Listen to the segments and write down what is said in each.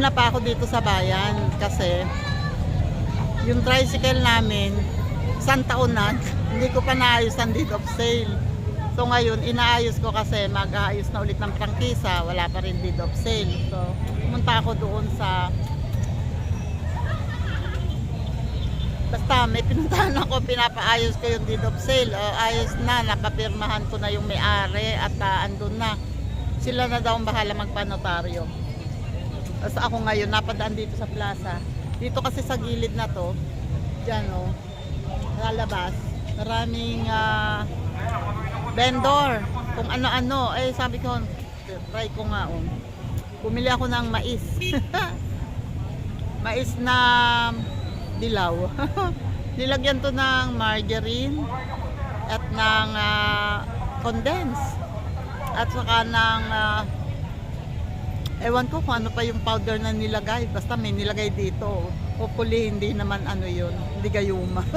Kanina pa ako dito sa bayan kasi yung tricycle namin, isang taon na, hindi ko pa naayos ang deed of sale. So ngayon, inaayos ko kasi mag-aayos na ulit ng prangkisa, wala pa rin deed of sale. So, pumunta ako doon sa Basta may pinuntahan ako, pinapaayos ko yung deed of sale. O, ayos na, napapirmahan ko na yung may-ari at ah, andun na. Sila na daw ang bahala magpanotaryo. Tapos ako ngayon, napadaan dito sa plaza. Dito kasi sa gilid na to, dyan o, lalabas, maraming ah, vendor. Kung ano-ano, eh sabi ko, try ko nga o. Bumili ako ng mais. mais na dilaw. Nilagyan to ng margarine at ng ah, condense. At saka ng ah, ewan ko kung ano pa yung powder na nilagay. Basta may nilagay dito. Hopefully hindi naman ano yun. Hindi gayuma.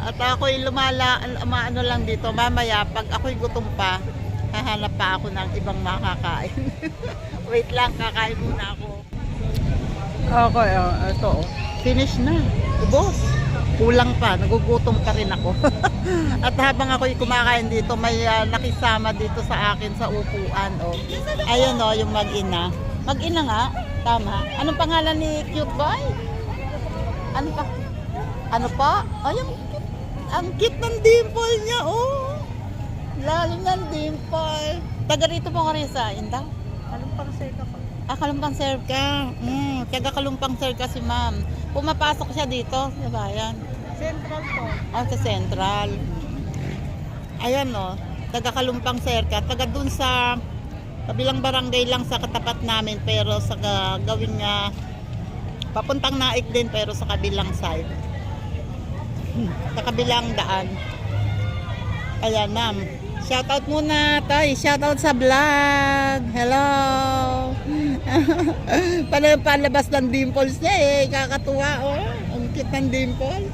At ako'y lumala, ano lang dito, mamaya pag ako'y gutom pa, hahanap pa ako ng ibang makakain. Wait lang, kakain muna ako. Okay, uh, ito. oh. Finish na. Ubos. Kulang pa. Nagugutom pa rin ako. At habang ako'y kumakain dito, may ah, nakisama dito sa akin sa upuan. Oh. Ayun oh, yung mag-ina. Mag-ina nga. Tama. Anong pangalan ni cute boy? Ano pa? Ano pa? Ay, ang, ang cute ng dimple niya, oh. Lalim ng dimple. Taga rito po ka rin sa Inda? Anong pang say ka pa? Ah, kalumpang serve ka. Mm, taga kalumpang serve ka si ma'am. Pumapasok siya dito sa bayan. Central po. Ah, sa central. Ayan no, taga kalumpang serve ka. Taga dun sa kabilang barangay lang sa katapat namin pero sa ga- gawing nga papuntang naik din pero sa kabilang side. Hmm, sa kabilang daan. Ayan ma'am. Shoutout muna tay. Shoutout sa vlog. Hello. Yung palabas ng dimples niya eh. Kakatuwa oh. Ang cute ng dimple.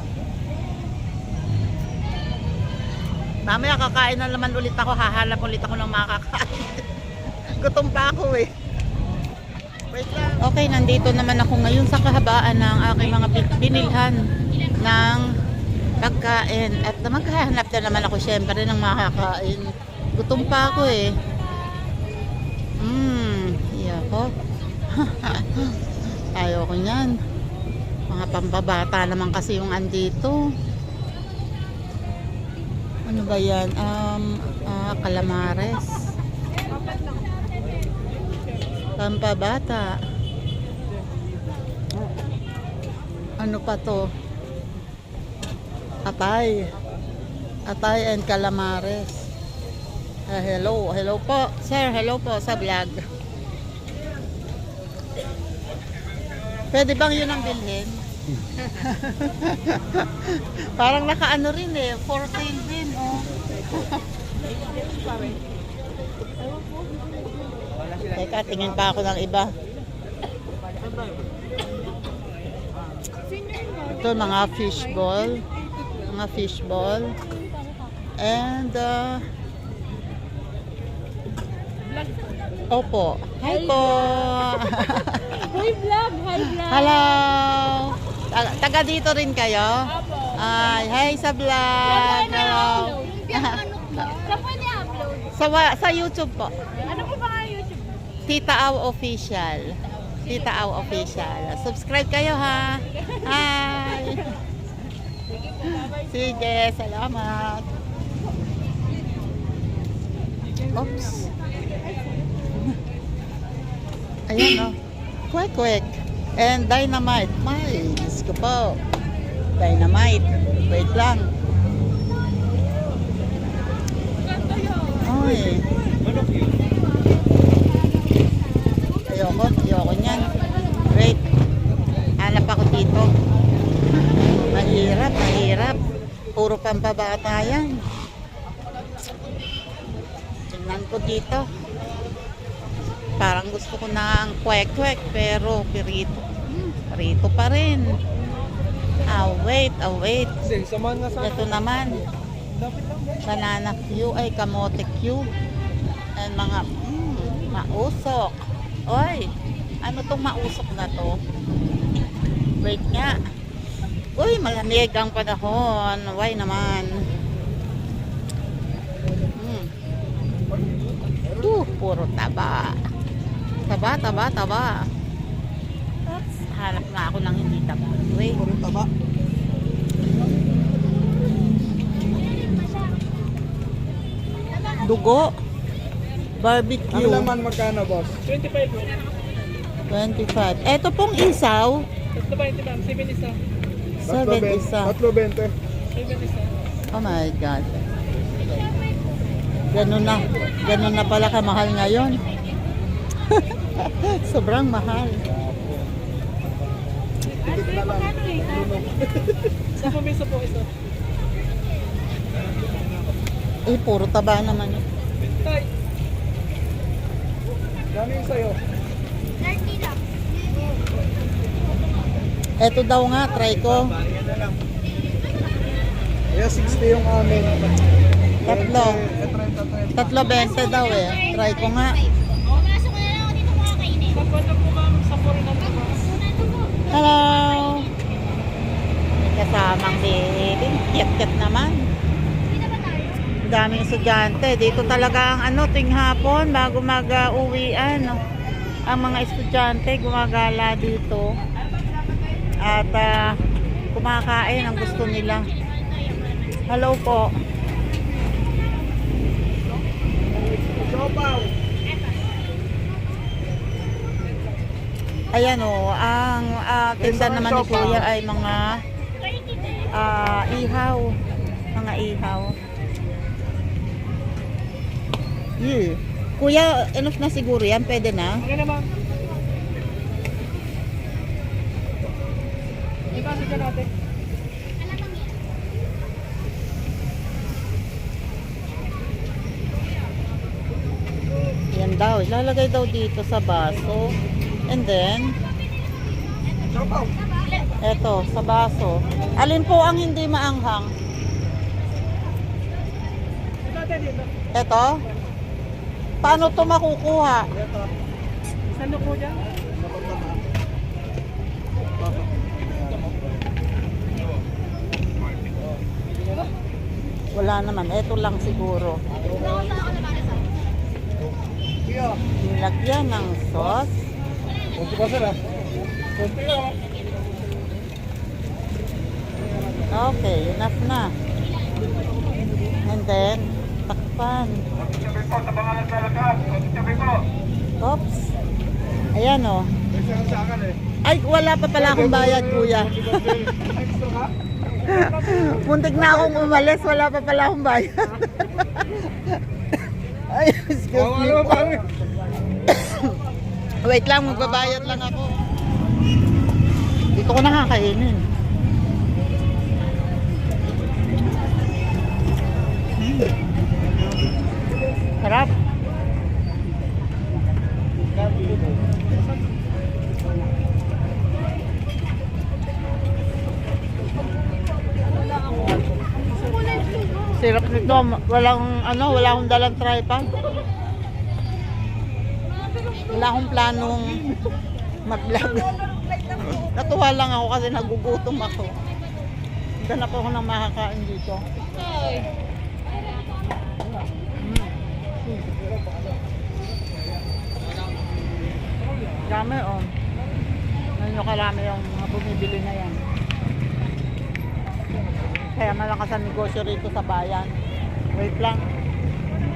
Mamaya kakain na naman ulit ako. Hahanap ulit ako ng makakain. Gutom pa ako eh. Okay, nandito naman ako ngayon sa kahabaan ng aking mga bin- binilhan ng pagkain. At maghahanap na naman ako syempre ng makakain. Gutom pa ako eh. Ayoko niyan. Mga pambabata naman kasi yung andito. Ano ba yan? Um, ah, calamares. Pampabata. Ano pa to? Atay. Atay and calamares. Ah, hello, hello po. Sir, hello po sa vlog. Pwede bang yun ang bilhin? Parang nakaano rin eh, for sale din, oh. Teka, tingin pa ako ng iba. Ito, mga fishball. Mga fishball. And, uh, Opo. Hi po. Hi vlog! Hi vlog! Hello. Taga, dito rin kayo? Ay, hi sa vlog. Hello. Saan pwede upload? Sa, sa YouTube po. Ano po ba nga YouTube? Tita Au Official. Tita Au Official. Subscribe kayo ha. Hi. Sige, salamat. Oops. Ayan o. Oh. Quick, quick. And dynamite. May, Diyos ko po. Dynamite. Wait lang. Ay. Ayoko, ayoko niyan. Wait. Hanap ako dito. Mahirap, mahirap. Puro pampabata yan. Tingnan ko dito. Parang gusto ko ng kwek-kwek pero pirito. Hmm. Rito pa rin. Ah, wait, ah, wait. Ito naman. Banana Q ay kamote Q. And mga mm, mausok. Oy, ano tong mausok na to? Wait nga. Uy, malamig ang panahon. Why naman? Mm. Uh, puro taba. Taba, taba, taba. Oops, hanap nga ako ng hindi taba. Wait. Puro taba. Dugo. Barbecue. Ang laman magkano, boss? 25 po. 25. Ito pong isaw. Tatlo ba ito, ma'am? 7 isa. 7 isa. Tatlo 20. 7 isa. Oh my God. Ganun na. Ganun na pala kamahal ngayon. Sobrang mahal. Tikit na lang. Sa pumisa po isa. Eh, puro taba naman. Tay. Yung sa'yo? 30 lang. Ito daw nga, try ko. Kaya 60 yung amin. Tatlo. Eh, 30, 30. Tatlo 20 daw eh. Try ko nga. Pumasok ko na lang ako dito makakainin. Sa kwento po ma'am, sa puro na po. Hello! Kasamang baby. Kit-kit naman. Ang daming estudyante. Dito talaga ang ano, ting hapon, bago mag-uwian. ang mga estudyante gumagala dito. At ah, kumakain ang gusto nila. Hello po. Siopaw. Ayan o, ang ah, tinda naman ni Kuya ay mga ah, ihaw. Mga ihaw. Yeah. Kuya, enough na siguro yan. Pwede na. Okay na ma'am. Ipasa dyan natin. Daw. Ilalagay daw dito sa baso. And then, eto, sa baso. Alin po ang hindi maanghang? Ito. Eto? Paano to makukuha? Saan po dyan? Wala naman. Eto lang siguro. Nilagyan ng sauce. Kunti pa sila. Kunti lang. Okay, enough na. And then, takpan. Oops. Ayan o. Eh. Ay, wala pa pala akong bayad, kuya. Muntik na akong umalis, wala pa pala akong bayad. Ay, excuse me? Wait lang, magbabayad lang ako. Dito ko nakakainin. Mm. Sarap. Sirap nito. Walang ano, wala akong dalang tripod. Wala akong planong mag-vlog. Natuwa lang ako kasi nagugutom ako. Ganap ako ng makakain dito. Mm. Dami oh. Ganyan karami yung mga bumibili na yan. Kaya malakas ang negosyo rito sa bayan. Wait lang.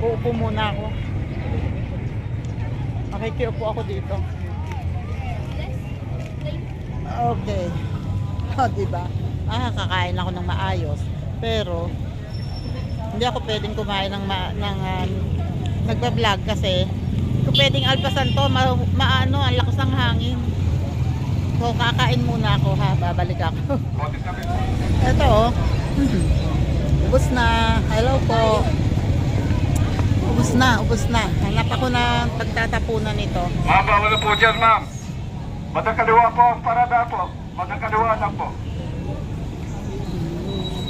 Uupo muna ako. Makikiupo ako dito. Okay. O, oh, diba? Ah, kakain ako ng maayos. Pero, hindi ako pwedeng kumain ng, ma, ng um, nagpa-vlog kasi kung pwedeng alpasan to, ma, maano, ang lakas ng hangin. So, kakain muna ako ha, babalik ako. Ito oh. Ubus na. Hello po. Ubus na, ubus na. Hanap ako ng pagtatapunan nito. Ma'am, bawal na po dyan, ma'am. Bandang kaliwa po ang parada po. Bandang kaliwa lang po.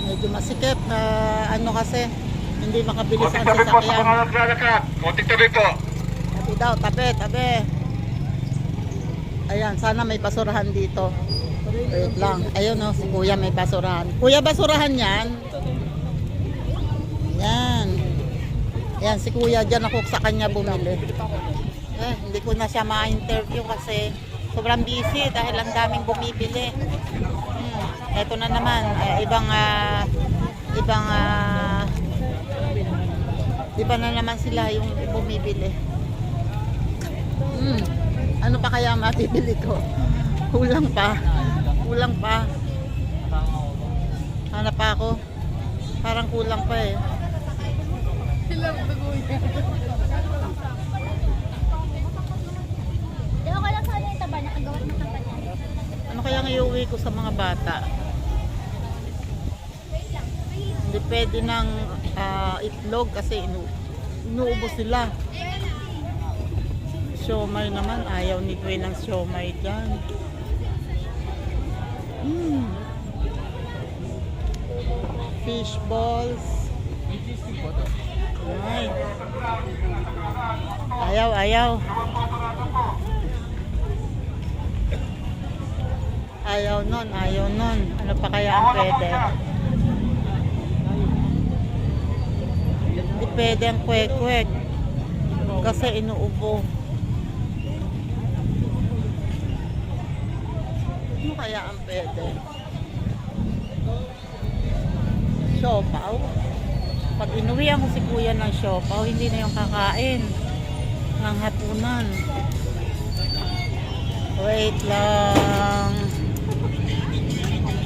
Medyo masikip na ano kasi hindi makabilis ang tabi po sa sasakyan. mga naglalakad. Konting tabi po. Tabi daw, tabi, tabi. Ayan, sana may basurahan dito. Wait lang. Ayun oh, si kuya may basurahan. Kuya, basurahan yan. Yan. Yan, si kuya dyan ako sa kanya bumili. Eh, hindi ko na siya ma-interview kasi sobrang busy dahil ang daming bumibili. Hmm. Ito na naman, eh, ibang ah, ibang ah, iba na naman sila yung bumibili. Hmm. Ano pa kaya mabibili ko? Kulang pa. Kulang pa. Hanap pa ako. Parang kulang pa eh. Di ako lang sa yung taba, nakagawat ng taba niya. Ano kaya iuwi ko sa mga bata? Hindi pwede ng ah, itlog kasi inu inuubos sila. Siomay naman, ayaw ni Gwen ng siomay dyan. Mm. Fish balls. Ay. Ayaw, ayaw. Ayaw nun, ayaw nun. Ano pa kaya ang pwede? Hindi pwede ang kwek-kwek. Kasi inuubo. Ano kaya ang pwede? Siopaw? Pag inuwihan ko si kuya ng siopaw, hindi na yung kakain ng hapunan. Wait lang.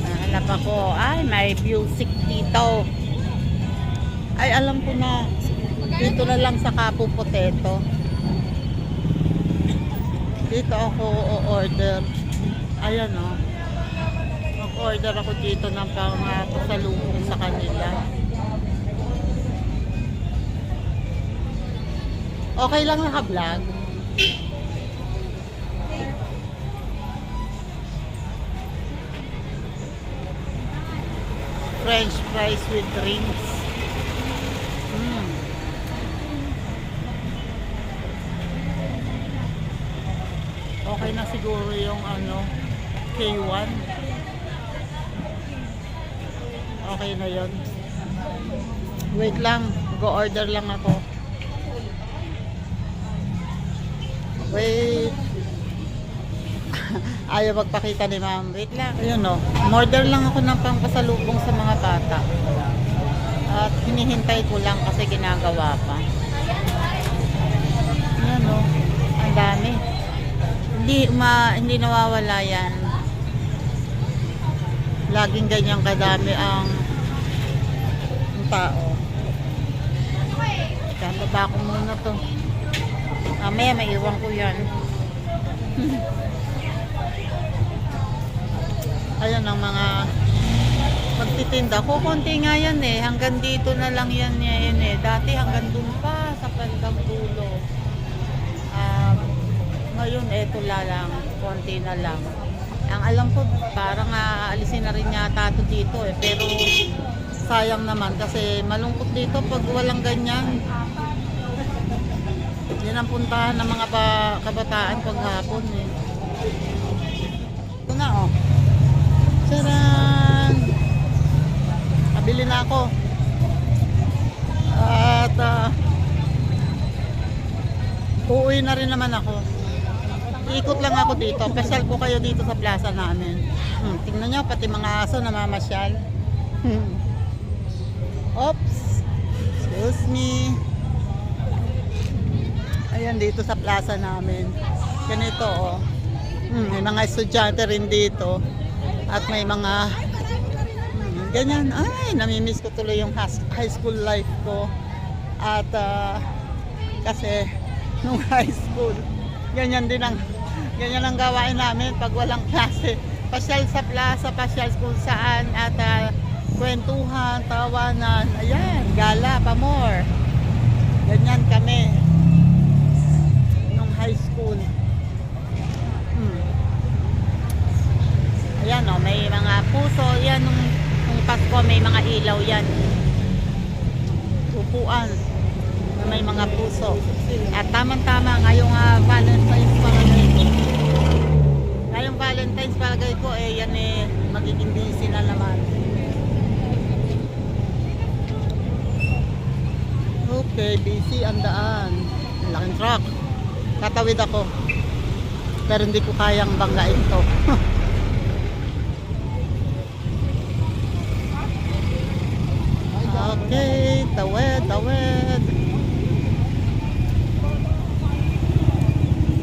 Nahanap ako. Ay, may music dito. Ay, alam ko na. Dito na lang sa Capo Potato. Dito ako o-order. Ayan o. Oh. Mag-order ako dito ng pang uh, pasalubong sa kanila. Okay lang naka-vlog. French fries with drinks. Mm. Okay na siguro yung ano, K1. Okay na yon. Wait lang, go-order lang ako. Wait. Ayaw magpakita ni ma'am. Wait lang. Ayun no. Order lang ako ng pangpasalubong sa mga bata. At hinihintay ko lang kasi ginagawa pa. Ayan no. Ang dami. Hindi, ma, hindi nawawala yan. Laging ganyan kadami ang, tao. Bababa ko muna to. Mamaya maiwan ko yan. Ayan ang mga magtitinda. Kukunti nga yan eh. Hanggang dito na lang yan, yan eh. Dati hanggang dun pa sa bandang dulo. Um, ngayon, eto la lang. Konti na lang. Ang alam ko, parang aalisin na rin yata ito dito eh. Pero sayang naman kasi malungkot dito pag walang ganyan. Yan ang puntahan ng mga ba- kabataan paghapon eh. Ito na oh. Charan! Nabili na ako. At ah, uuwi na rin naman ako. Ikot lang ako dito. Pasyal ko kayo dito sa plaza namin. Hmm, tingnan nyo, pati mga aso namamasyal. Hmm. Oops! Excuse me. Ayan dito sa plaza namin. Ganito oh. Hmm, may mga estudyante rin dito. At may mga hmm, ganyan. Ay, namimiss ko tuloy yung high school life ko. At ah, kasi nung high school, ganyan din ang ganyan ang gawain namin pag walang klase. Pasyal sa plaza, pasyal kung saan at ah, kwentuhan, tawanan. Ayan, gala pa more. Ganyan kami high school. Hmm. Yan o, may mga puso. Yan, nung, nung Pasko, may mga ilaw yan. Upuan. May mga puso. At tamang-tama, ngayong uh, Valentine's palagay ko. Ngayong Valentine's palagay ko, eh, yan eh, magiging busy na naman. Okay, busy ang daan. Laking truck. Tatawid ako. Pero hindi ko kayang banggain to. okay, tawid, tawid.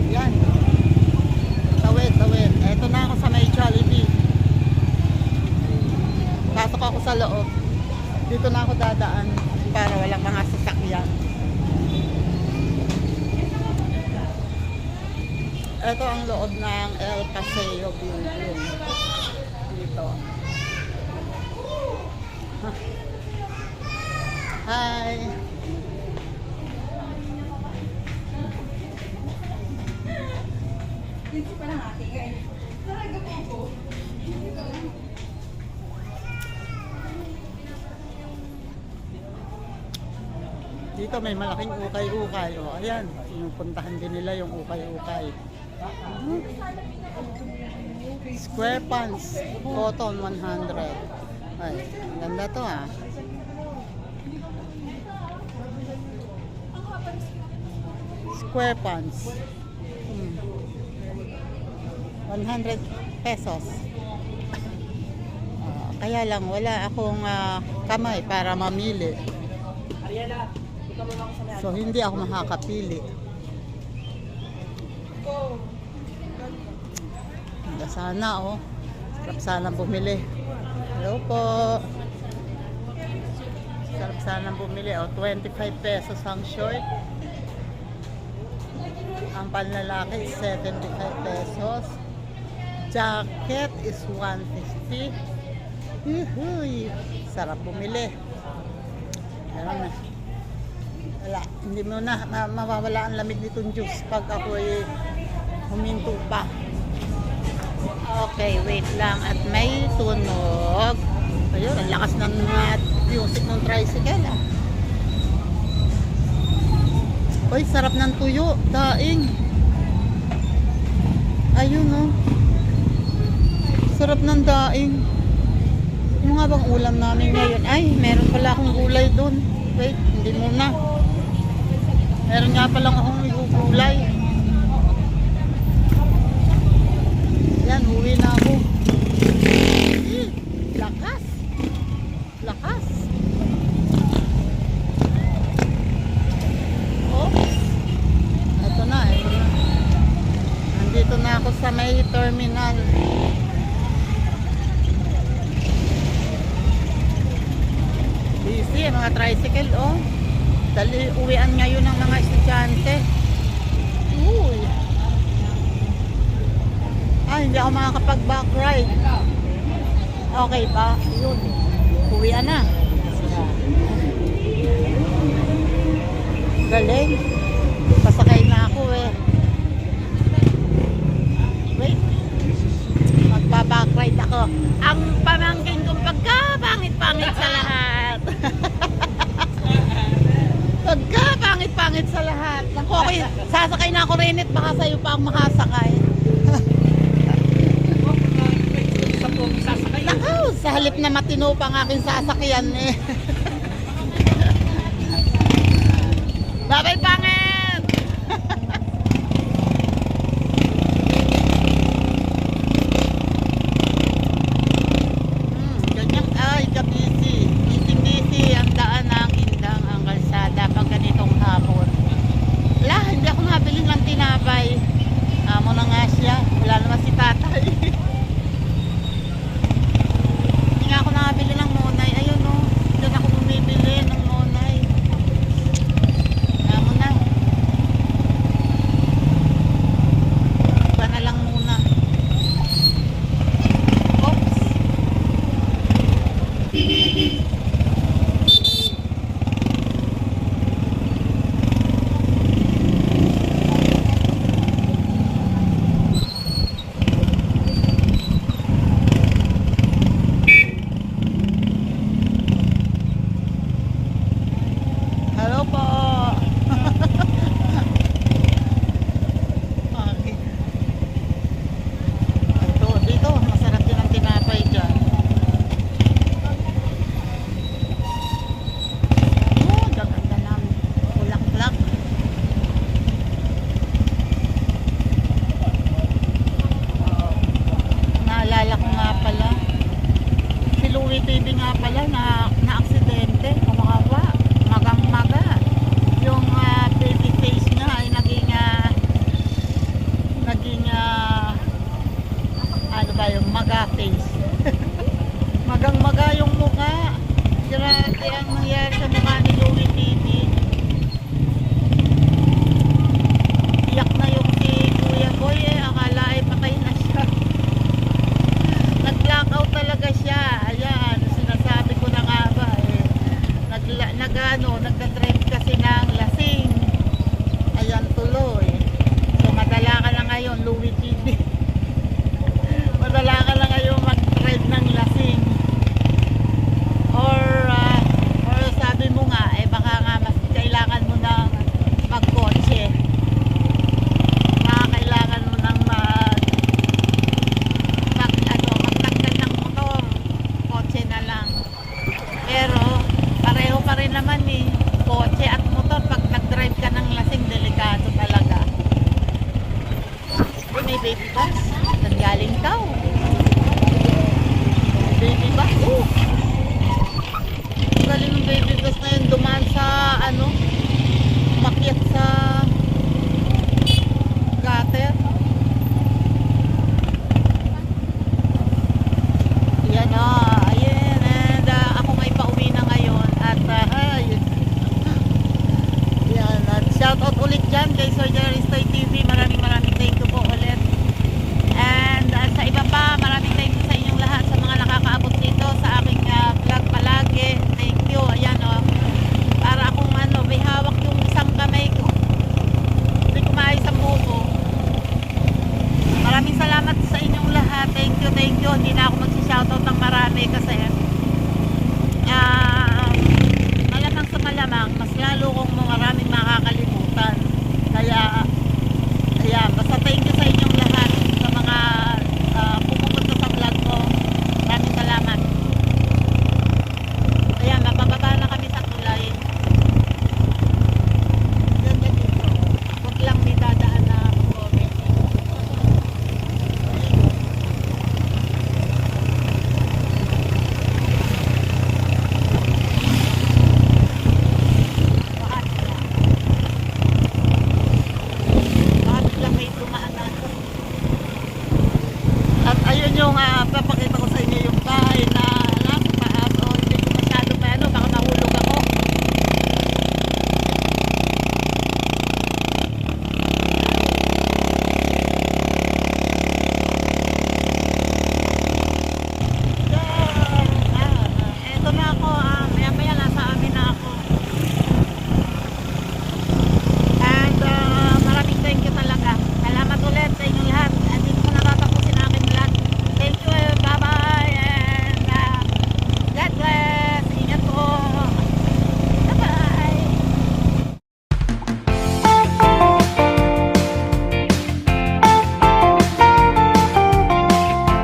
Yan. Tawid, tawid. Eto na ako sa may Jollibee. Pasok ako sa loob. Dito na ako dadaan para walang mga sasakyan. Ito ang loob ng El Paseo Building. Dito. Hi! Dito may malaking ukay-ukay. O, ayan. Pinupuntahan din nila yung ukay-ukay. Square pants. Cotton 100. Ay, ganda to ah. Square pants. Hmm. 100 pesos. Ah, kaya lang wala akong ah, kamay para mamili. So hindi ako makakapili. Sana oh. Sarap sana bumili. Hello po. Sarap sana bumili oh. 25 pesos ang short. Ang panlalaki is 75 pesos. Jacket is 150. Yuhuy. Sarap bumili. Meron na. Wala, hindi mo na ma- mawawala ang lamig nitong juice pag ako ay huminto pa. Okay, wait lang. At may tunog. Ayun, ang lakas ng music ng tricycle ah. Uy, sarap ng tuyo. Daing. Ayun oh. Sarap ng daing. Ano nga bang ulam namin ngayon? Ay, meron pala akong gulay doon. Wait, hindi muna. Meron nga palang akong igugulay. Yan, uwi na ako. Eh, lakas. Lakas. Oops. Ito na, ito na. Nandito na ako sa may terminal. Busy, mga tricycle, oh. Dali, uwian ngayon ng mga estudyante. Uy. Ah, hindi ako makakapag-back ride. Okay ba? Yun. Uwian na. Galing. Pasakay na ako eh. Wait. Magpa-back ride ako. Ang pamangkin kong pagka pangit-pangit sa lahat. Pagka pangit-pangit sa lahat. Naku, okay, sasakay na ako rin baka sa'yo pa ang makasakay. Sa po, sasakay. Naku, sa halip na matino pa ang aking sasakyan eh. may baby bus. Nanggaling tao. Baby bus. Oh. Galing ng baby bus na yun. Dumaan sa ano. Makiat sa gutter. Yan o. Oh. Ayan. And uh, ako may pauwi na ngayon. At ah, uh, ayun. Yan. At shout ulit dyan kay Sir Jerry Stay TV. Maraming maraming thank you, thank you. Hindi na ako magsishoutout ng marami kasi ah, uh, malamang sa malamang, mas lalo kong maraming makakalimutan. Kaya, ayan, basta thank you sa inyong lahat. nga